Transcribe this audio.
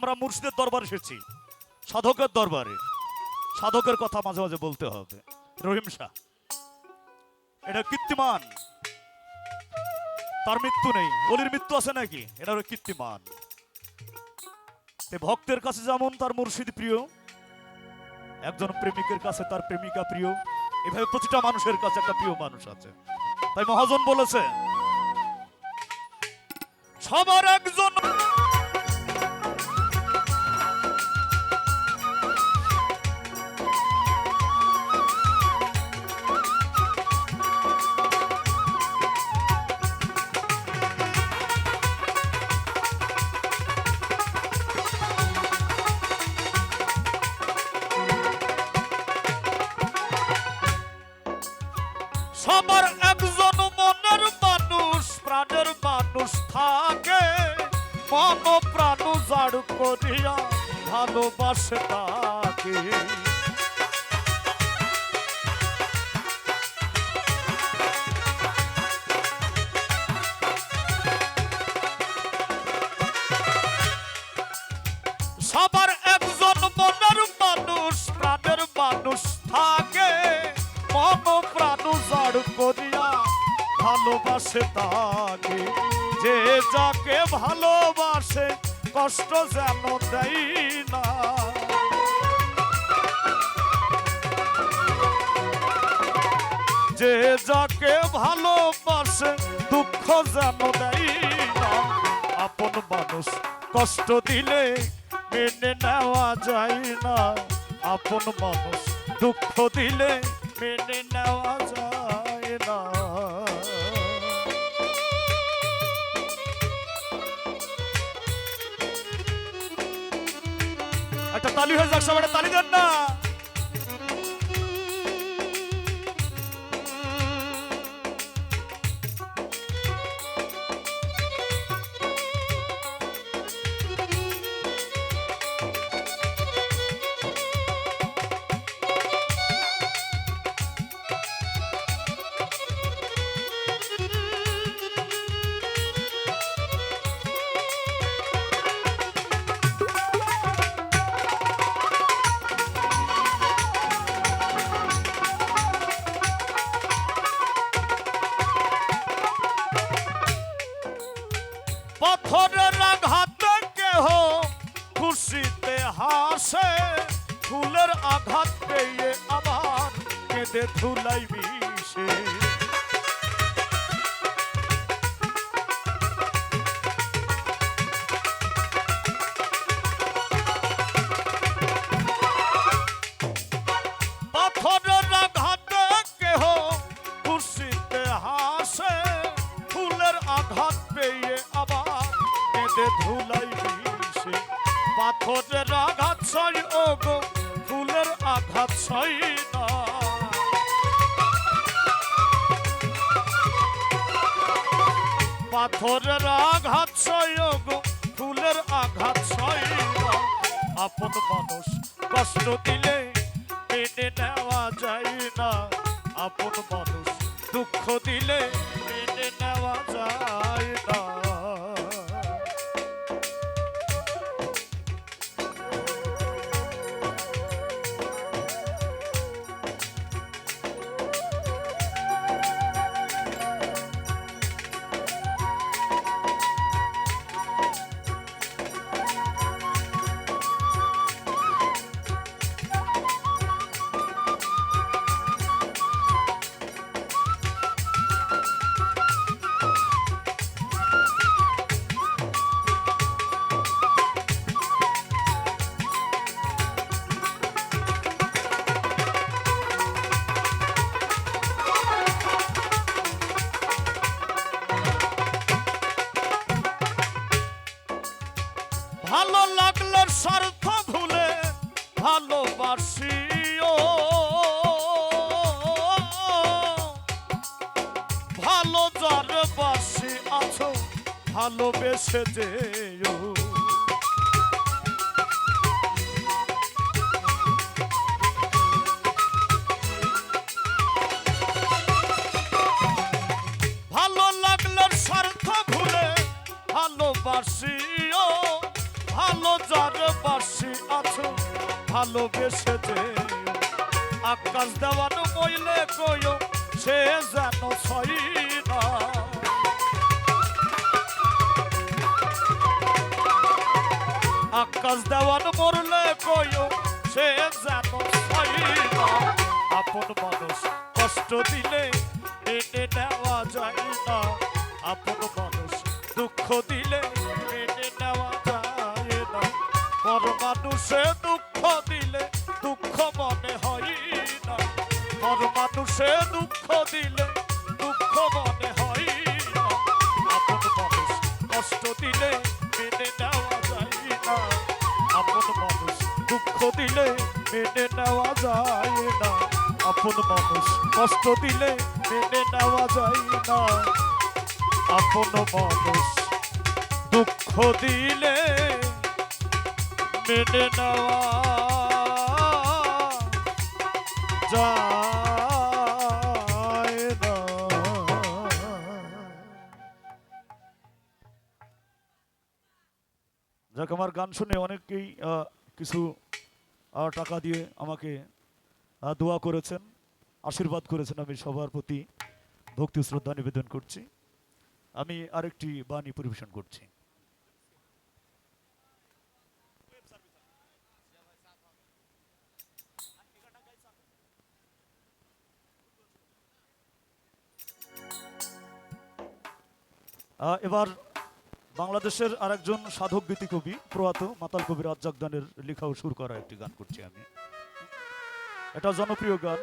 আমরা মুর্শিদের দরবারে এসেছি। সাধকের দরবারে। সাধকের কথা মাঝে মাঝে বলতে হবে। রহিম শাহ, এটা কীর্তিমান। তার মৃত্যু নেই। বলির মৃত্যু আছে নাকি? এটা হলো কীর্তিমান। ভক্তের কাছে যেমন তার মুর্শিদ প্রিয়, একজন প্রেমিকের কাছে তার প্রেমিকা প্রিয়, এভাবে প্রতিটা মানুষের কাছে একটা প্রিয় মানুষ আছে। তাই মহাজন বলেছে, সবার একজন সবার একজন মনের মানুষ প্রাণের মানুষ থাকে। মন প্রাণ জাড় করিয়া ভালোবাসে তাকে। ভালোবাসে তাকে, যে যাকে ভালোবাসে, কষ্ট যেন দেয় না। যে যাকে ভালোবাসে, দুঃখ যেন দেয় না। আপন মানুষ কষ্ট দিলে মেনে নেওয়া যায় না। আপন মানুষ দুঃখ দিলে মেনে নেওয়া যায় একটা তালি হয়ে যাক সবাই তালি দেন না। ফুলের আঘাত পেয়ে আবার কেঁদে ধুলাই কেঁদে ধুলাই মিশে পাথরের আঘাত সই ও গো সই না পাথরের আঘাত ও ফুলের আঘাত না আপন মানুষ কষ্ট দিলে মেনে নেওয়া যায় না। আপন মানুষ দুঃখ দিলে ভালোবেসে যেও। ভালো লাগলে স্বার্থ ভুলে ভালোবাসিও। ভালো যার ভালোবেসে যে আকাশ দেওয়ানো মইলে কইও, সে যেন ছই না। আকাশ দেওয়ান মরলে কইও সে যেন আপন মানুষ কষ্ট দিলে মেনে নেওয়া যায় না। আপন মানুষ দুঃখ দিলে মেনে নেওয়া যায় না। পর মানুষে দুঃখ দিলে দুঃখ মনে হয় না। পর মানুষে দুঃখ দিলে দুঃখ দিলে মেনে নেওয়া যায় না। আপন মানুষ কষ্ট দিলে মেনে নেওয়া যায় না। আপন মানুষ দুঃখ দিলে মেনে নেওয়া যাক, আমার গান শুনে অনেকেই কিছু টাকা দিয়ে আমাকে দোয়া করেছেন, আশীর্বাদ করেছেন আমি সবার প্রতি ভক্তি শ্রদ্ধা নিবেদন করছি। আমি আরেকটি বাণী পরিবেশন করছি। এবার বাংলাদেশের আরেকজন সাধক গীতি কবি, প্রয়াত মাতাল কবির রাজ্জাক দানের লেখা ও সুর করা একটি গান করছি আমি। এটা জনপ্রিয় গান।